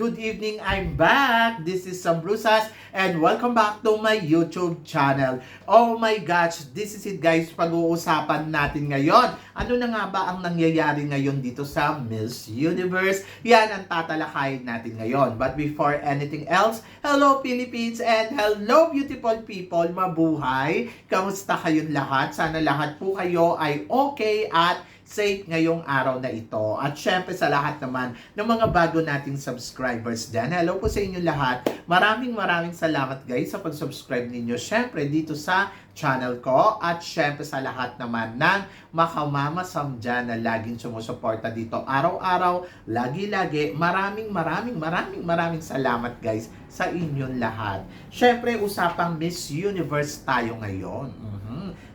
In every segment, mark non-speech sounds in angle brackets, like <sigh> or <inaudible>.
Good evening! I'm back! This is Sam Brusas and welcome back to my YouTube channel. Oh my gosh! This is it guys! Pag-uusapan natin ngayon. Ano na nga ba ang nangyayari ngayon dito sa Miss Universe? Yan ang tatalakayin natin ngayon. But before anything else, hello Philippines and hello beautiful people! Mabuhay! Kamusta kayong lahat? Sana lahat po kayo ay okay at safe ngayong araw na ito. At syempre sa lahat naman ng mga bago nating subscribers dyan. Hello po sa inyo lahat. Maraming maraming salamat guys sa pag-subscribe ninyo. Syempre dito sa channel ko at syempre sa lahat naman ng makamama Sam dyan na laging sumusuporta dito araw-araw, lagi-lagi. Maraming maraming maraming maraming salamat guys sa inyong lahat. Syempre usapang Miss Universe tayo ngayon. Mhm.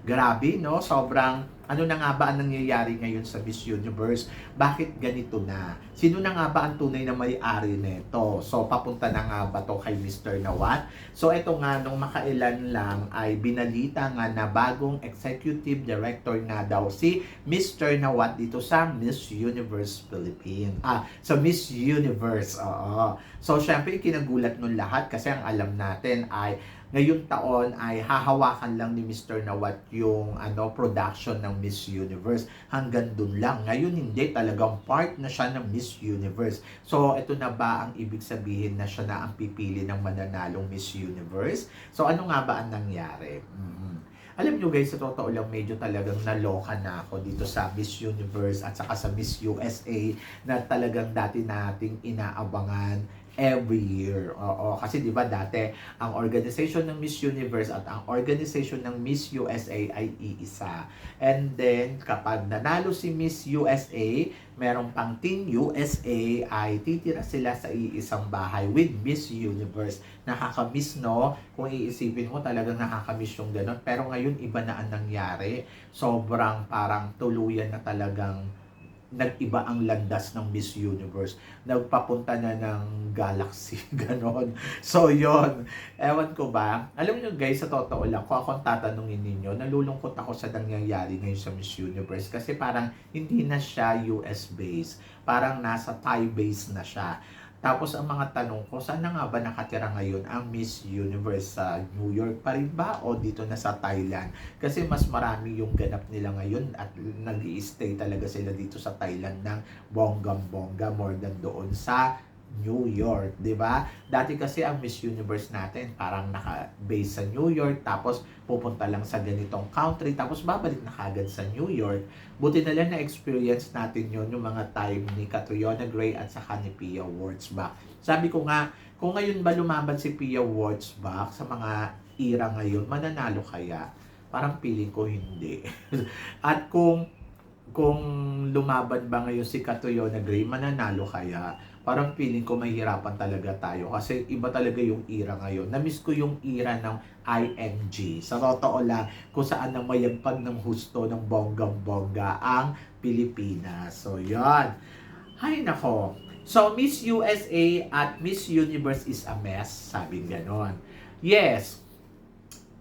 Grabe no, sobrang ano na nga ba ang nangyayari ngayon sa Miss Universe? Bakit ganito na? Sino na nga ba ang tunay na may-ari nito? So, papunta na nga ba to kay Mr. Nawat? So, ito nga, nung makailan lang ay binalita nga na bagong executive director nga daw si Mr. Nawat dito sa Miss Universe Philippines. Ah, sa Miss Universe, oo. So, syempre, kinagulat nun lahat kasi ang alam natin ay ngayong taon ay hahawakan lang ni Mr. Nawat yung ano production ng Miss Universe hanggang dun lang. Ngayon hindi talagang part na siya ng Miss Universe. So ito na ba ang ibig sabihin na siya na ang pipili ng mananalong Miss Universe? So ano nga ba ang nangyari? Mhm. Alam nyo guys, sa totoo lang, medyo talagang naloka na ako dito sa Miss Universe at saka sa Miss USA na talagang dati nating inaabangan every year. Oo, kasi 'di ba dati ang organization ng Miss Universe at ang organization ng Miss USA ay iisa. And then kapag nanalo si Miss USA, merong pang Team USA ay titira sila sa iisang bahay with Miss Universe. Nakakamiss no? Kung iisipin mo talagang nakakamiss yung ganun. Pero ngayon iba na ang nangyari. Sobrang parang tuluyan na talagang nag-iba ang landas ng Miss Universe. Nagpapunta na ng galaxy, <laughs> ganon. So, yon Ewan ko ba? Alam niyo guys, sa totoo lang, kung akong tatanungin ninyo, nalulungkot ako sa nangyayari ngayon sa Miss Universe kasi parang hindi na siya US-based. Parang nasa Thai-based na siya. Tapos ang mga tanong ko, saan na nga ba nakatira ngayon ang Miss Universe sa New York pa rin ba o dito na sa Thailand? Kasi mas marami yung ganap nila ngayon at nag stay talaga sila dito sa Thailand ng bonggam-bongga more than doon sa New York, 'di ba? Dati kasi ang Miss Universe natin parang naka-base sa New York tapos pupunta lang sa ganitong country tapos babalik na kagad sa New York. Buti na lang na experience natin 'yon yung mga time ni Catriona Gray at saka ni Pia Wurtzbach. Sabi ko nga, kung ngayon ba lumaban si Pia Wurtzbach sa mga era ngayon, mananalo kaya? Parang feeling ko hindi. <laughs> at kung kung lumaban ba ngayon si Catriona Gray, mananalo kaya? Parang feeling ko mahirapan talaga tayo kasi iba talaga yung era ngayon. Namiss ko yung era ng ING. Sa totoo lang, kung saan na mayagpag ng husto ng bonggang-bongga ang Pilipinas. So, yan. Hay nako. So, Miss USA at Miss Universe is a mess. Sabi ganon. Yes,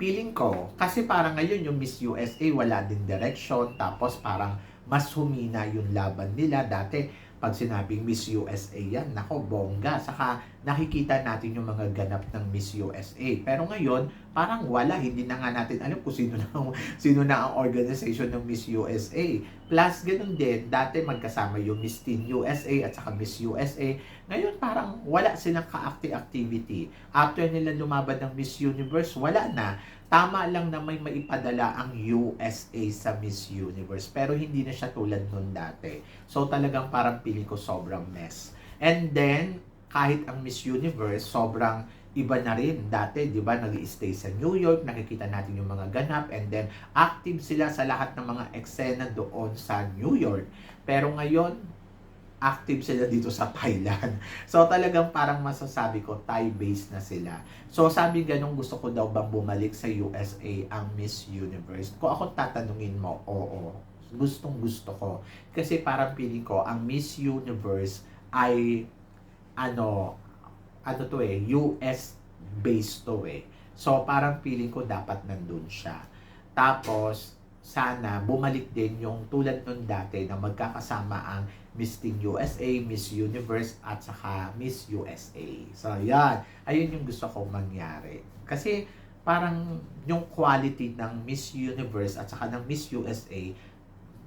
feeling ko, kasi parang ngayon yung Miss USA wala din direction, tapos parang mas humina yung laban nila. Dati, pag sinabing Miss USA yan, nako, bongga. Saka nakikita natin yung mga ganap ng Miss USA. Pero ngayon, parang wala. Hindi na nga natin alam kung sino <laughs> na, sino na ang organization ng Miss USA. Plus, ganun din, dati magkasama yung Miss Teen USA at saka Miss USA. Ngayon, parang wala silang ka-activity. After nila lumaban ng Miss Universe, wala na tama lang na may maipadala ang USA sa Miss Universe pero hindi na siya tulad nun dati. So talagang parang piling ko sobrang mess. And then, kahit ang Miss Universe, sobrang iba na rin. Dati, di ba, nag stay sa New York, nakikita natin yung mga ganap, and then active sila sa lahat ng mga eksena doon sa New York. Pero ngayon, active sila dito sa Thailand. <laughs> So talagang parang masasabi ko Thai-based na sila. So sabi ganun gusto ko daw bang bumalik sa USA ang Miss Universe. Kung ako tatanungin mo, oo. Gustong gusto ko. Kasi parang feeling ko ang Miss Universe ay ano ano to eh, US based to eh. So parang feeling ko dapat nandun siya. Tapos sana bumalik din yung tulad nun dati na magkakasama ang Miss Teen USA, Miss Universe at saka Miss USA. So yan, ayun yung gusto kong mangyari. Kasi parang yung quality ng Miss Universe at saka ng Miss USA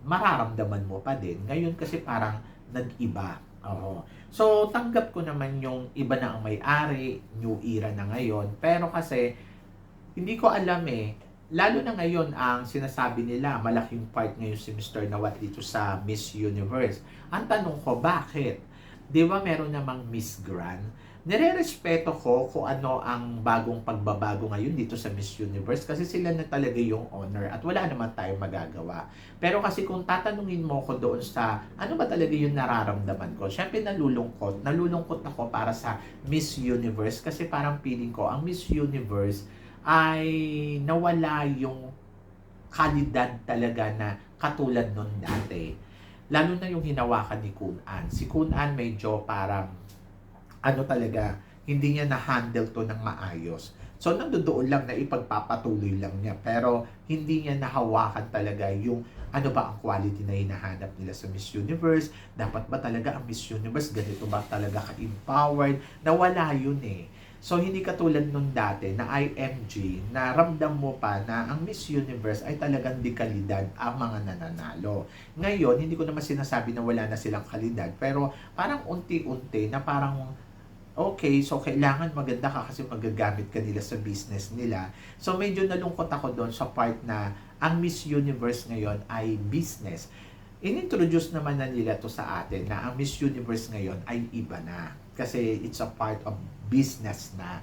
mararamdaman mo pa din. Ngayon kasi parang nag-iba. Oo. So, tanggap ko naman yung iba na ang may-ari, new era na ngayon. Pero kasi, hindi ko alam eh, lalo na ngayon ang sinasabi nila, malaking part ngayon si Mr. Nawat dito sa Miss Universe. Ang tanong ko, bakit? Di ba meron namang Miss Grand? Nire-respeto ko kung ano ang bagong pagbabago ngayon dito sa Miss Universe kasi sila na talaga yung owner at wala naman tayong magagawa. Pero kasi kung tatanungin mo ko doon sa ano ba talaga yung nararamdaman ko, syempre nalulungkot. Nalulungkot ako para sa Miss Universe kasi parang feeling ko ang Miss Universe ay nawala yung kalidad talaga na katulad nun dati. Lalo na yung hinawakan ni Kun An. Si Kun An medyo parang ano talaga, hindi niya na-handle to ng maayos. So, nandoon lang na ipagpapatuloy lang niya. Pero, hindi niya nahawakan talaga yung ano ba ang quality na hinahanap nila sa Miss Universe. Dapat ba talaga ang Miss Universe ganito ba talaga ka-empowered? Nawala yun eh. So, hindi katulad nung dati na IMG, na ramdam mo pa na ang Miss Universe ay talagang di kalidad ang mga nananalo. Ngayon, hindi ko naman sinasabi na wala na silang kalidad, pero parang unti-unti na parang okay, so kailangan maganda ka kasi magagamit ka nila sa business nila. So medyo nalungkot ako doon sa part na ang Miss Universe ngayon ay business. Inintroduce naman na nila to sa atin na ang Miss Universe ngayon ay iba na. Kasi it's a part of business na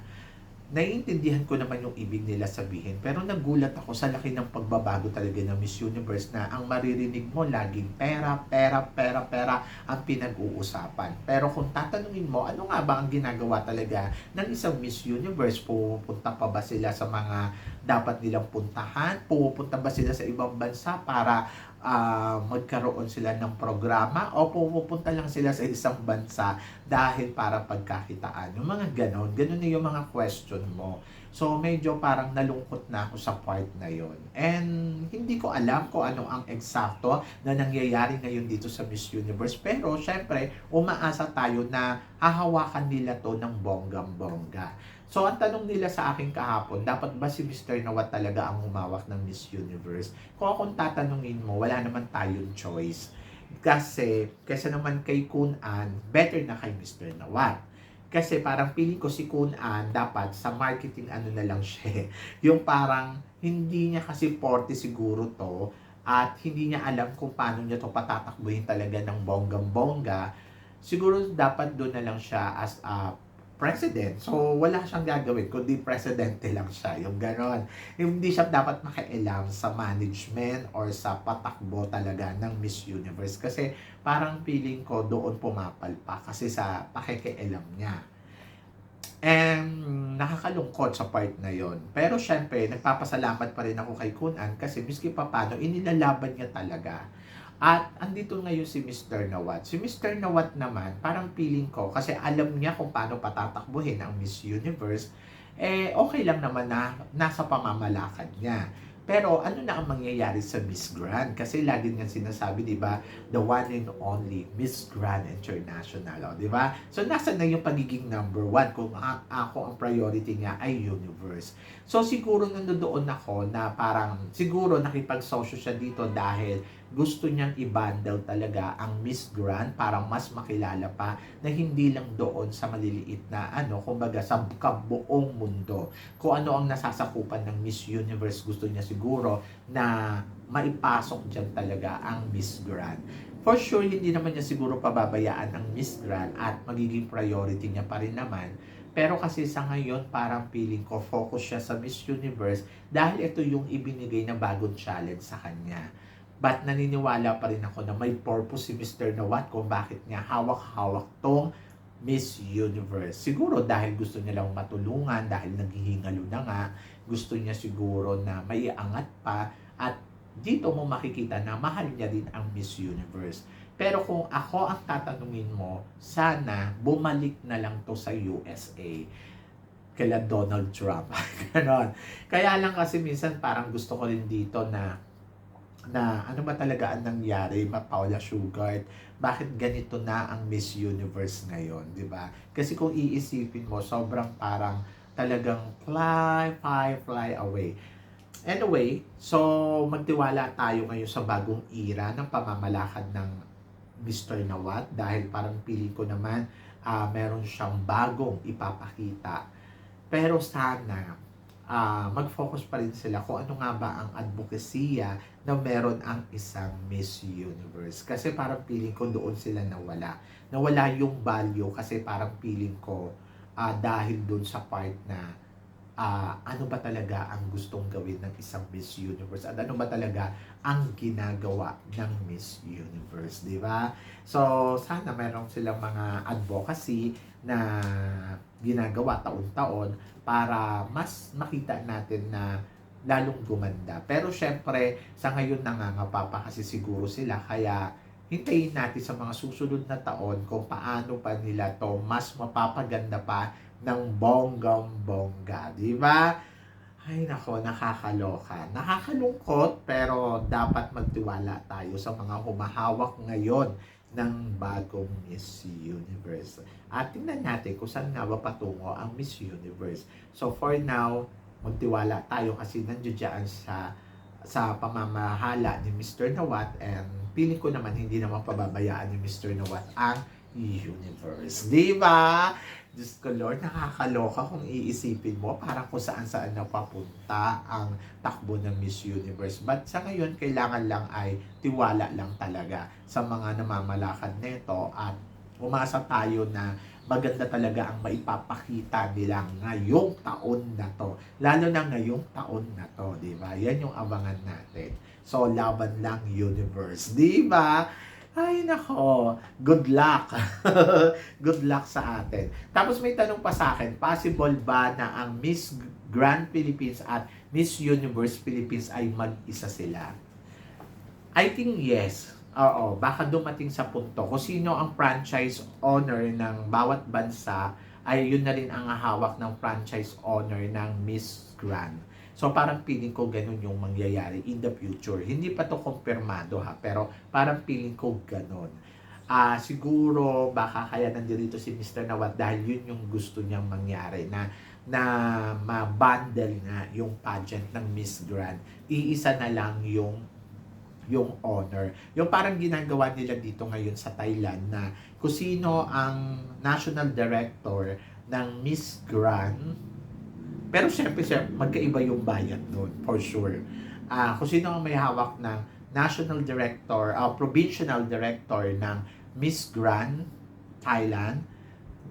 naiintindihan ko naman yung ibig nila sabihin. Pero nagulat ako sa laki ng pagbabago talaga ng Miss Universe na ang maririnig mo laging pera, pera, pera, pera ang pinag-uusapan. Pero kung tatanungin mo, ano nga ba ang ginagawa talaga ng isang Miss Universe? Pupunta pa ba sila sa mga dapat nilang puntahan? Pupunta ba sila sa ibang bansa para uh, magkaroon sila ng programa o pupunta lang sila sa isang bansa dahil para pagkakitaan. Yung mga ganon, ganon na yung mga question mo. So, medyo parang nalungkot na ako sa part na yon. And hindi ko alam kung ano ang eksakto na nangyayari ngayon dito sa Miss Universe. Pero, syempre, umaasa tayo na hahawakan nila to ng bonggang-bongga. So, ang tanong nila sa akin kahapon, dapat ba si Mr. Nawat talaga ang humawak ng Miss Universe? Kung akong tatanungin mo, wala naman tayong choice. Kasi, kasi naman kay Kun An, better na kay Mr. Nawat. Kasi parang feeling ko si Kun An dapat sa marketing ano na lang siya. yung parang hindi niya kasi 40 siguro to at hindi niya alam kung paano niya to patatakbuhin talaga ng bonggang-bongga. Siguro dapat doon na lang siya as a president. So, wala siyang gagawin, kundi presidente lang siya. Yung ganon. Hindi siya dapat makialam sa management or sa patakbo talaga ng Miss Universe. Kasi parang feeling ko doon pumapalpa kasi sa pakikialam niya. And nakakalungkot sa part na yon. Pero syempre, nagpapasalamat pa rin ako kay Kunan kasi miski pa paano, inilalaban niya talaga at andito ngayon si Mr. Nawat. Si Mr. Nawat naman, parang feeling ko, kasi alam niya kung paano patatakbuhin ang Miss Universe, eh okay lang naman na nasa pamamalakad niya. Pero ano na ang mangyayari sa Miss Grand? Kasi lagi nga sinasabi, di ba, the one and only Miss Grand International, oh, di ba? So, nasa na yung pagiging number one kung ako ang priority niya ay universe. So, siguro nandoon ako na parang, siguro nakipag-social siya dito dahil gusto niyang i-bundle talaga ang Miss Grand para mas makilala pa na hindi lang doon sa maliliit na ano, kumbaga sa kabuong mundo. Kung ano ang nasasakupan ng Miss Universe, gusto niya siguro na maipasok dyan talaga ang Miss Grand. For sure, hindi naman niya siguro pababayaan ang Miss Grand at magiging priority niya pa rin naman. Pero kasi sa ngayon, parang feeling ko focus siya sa Miss Universe dahil ito yung ibinigay na bagong challenge sa kanya But naniniwala pa rin ako na may purpose si Mr. Nawat kung bakit niya hawak-hawak tong Miss Universe. Siguro dahil gusto niya lang matulungan, dahil naghihingalo na nga, gusto niya siguro na maiangat pa at dito mo makikita na mahal niya din ang Miss Universe. Pero kung ako ang tatanungin mo, sana bumalik na lang to sa USA kila Donald Trump. <laughs> Ganon. Kaya lang kasi minsan parang gusto ko rin dito na na ano ba talaga ang nangyari, ma Paula Sugart, bakit ganito na ang Miss Universe ngayon, di ba? Kasi kung iisipin mo, sobrang parang talagang fly, fly, fly away. Anyway, so magtiwala tayo ngayon sa bagong era ng pamamalakad ng Mr. Nawat dahil parang pili ko naman ah, meron siyang bagong ipapakita. Pero sana ah, mag-focus pa rin sila kung ano nga ba ang advokasya na meron ang isang Miss Universe. Kasi parang feeling ko doon sila nawala. Nawala yung value kasi parang feeling ko ah, dahil doon sa part na ah, ano ba talaga ang gustong gawin ng isang Miss Universe at ano ba talaga ang ginagawa ng Miss Universe, di ba? So, sana meron silang mga advocacy na ginagawa taon-taon para mas makita natin na lalong gumanda. Pero syempre, sa ngayon nangangapa pa kasi siguro sila kaya hintayin natin sa mga susunod na taon kung paano pa nila to mas mapapaganda pa ng bonggang bongga, di ba? Ay nako, nakakaloka. Nakakalungkot pero dapat magtiwala tayo sa mga humahawak ngayon ng bagong Miss Universe. At tingnan natin kung saan nga ba patungo ang Miss Universe. So for now, magtiwala tayo kasi nandiyo dyan sa sa pamamahala ni Mr. Nawat and feeling ko naman hindi naman pababayaan ni Mr. Nawat ang universe. Di ba? Diyos ko Lord, nakakaloka kung iisipin mo parang kung saan saan na papunta ang takbo ng Miss Universe. But sa ngayon, kailangan lang ay tiwala lang talaga sa mga namamalakad nito at umasa tayo na maganda talaga ang maipapakita nila ngayong taon na to. Lalo na ngayong taon na to, di ba? Yan yung abangan natin. So, laban lang universe, di ba? Ay, nako. Good luck. <laughs> Good luck sa atin. Tapos may tanong pa sa akin, possible ba na ang Miss Grand Philippines at Miss Universe Philippines ay mag-isa sila? I think yes. Oo, baka dumating sa punto. Kung sino ang franchise owner ng bawat bansa, ay yun na rin ang hawak ng franchise owner ng Miss Grand. So parang feeling ko ganun yung mangyayari in the future. Hindi pa to kumpirmado ha, pero parang feeling ko ganun. Ah, siguro baka kaya nandito si Mr. Nawat dahil yun yung gusto niyang mangyari na na ma-bundle nga yung pageant ng Miss Grand. Iisa na lang yung yung honor. Yung parang ginagawa nila dito ngayon sa Thailand na kung sino ang national director ng Miss Grand pero syempre, syempre magkaiba yung bayad nun, for sure. Ah, kung sino ang may hawak ng national director, uh, provincial director ng Miss Grand Thailand,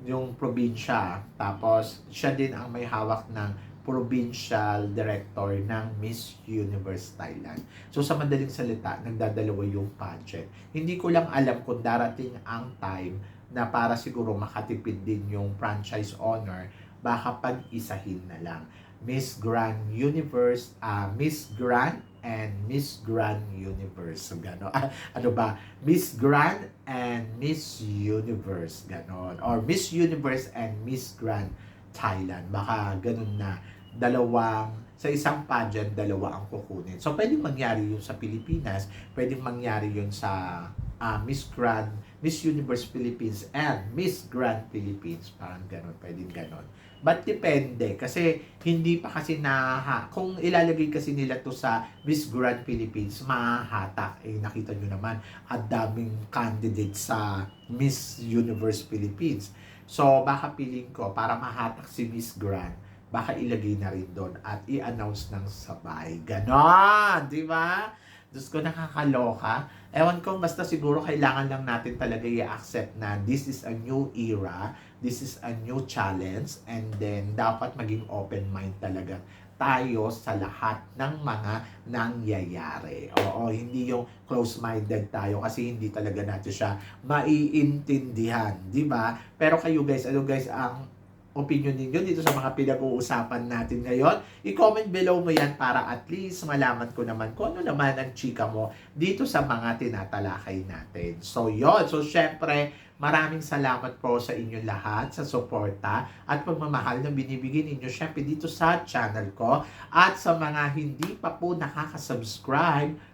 yung probinsya. Tapos, siya din ang may hawak ng provincial director ng Miss Universe Thailand. So, sa madaling salita, nagdadalawa yung pageant. Hindi ko lang alam kung darating ang time na para siguro makatipid din yung franchise owner baka pag-isahin na lang. Miss Grand Universe, ah Miss Grand and Miss Grand Universe. So, gano. Ah, ano ba? Miss Grand and Miss Universe. Ganon. Or Miss Universe and Miss Grand Thailand. Baka ganun na. Dalawang, sa isang pageant, dalawa ang kukunin. So, pwedeng mangyari yun sa Pilipinas. Pwedeng mangyari yun sa ah, Miss Grand, Miss Universe Philippines and Miss Grand Philippines. Parang ganon. Pwedeng ganon. But depende kasi hindi pa kasi na kung ilalagay kasi nila to sa Miss Grand Philippines mahahatak eh nakita nyo naman ang daming candidates sa Miss Universe Philippines. So baka piling ko para mahatak si Miss Grand baka ilagay na rin doon at i-announce ng sabay. Ganon, di ba? Diyos ko, nakakaloka. Ewan ko, basta siguro kailangan lang natin talaga i-accept na this is a new era, this is a new challenge, and then dapat maging open mind talaga tayo sa lahat ng mga nangyayari. Oo, hindi yung close-minded tayo kasi hindi talaga natin siya maiintindihan, di ba? Pero kayo guys, ano guys ang opinion ninyo dito sa mga pinag-uusapan natin ngayon. I-comment below mo yan para at least malaman ko naman kung ano naman ang chika mo dito sa mga tinatalakay natin. So, yon So, syempre, maraming salamat po sa inyo lahat sa suporta at pagmamahal na binibigay ninyo syempre dito sa channel ko. At sa mga hindi pa po nakaka-subscribe,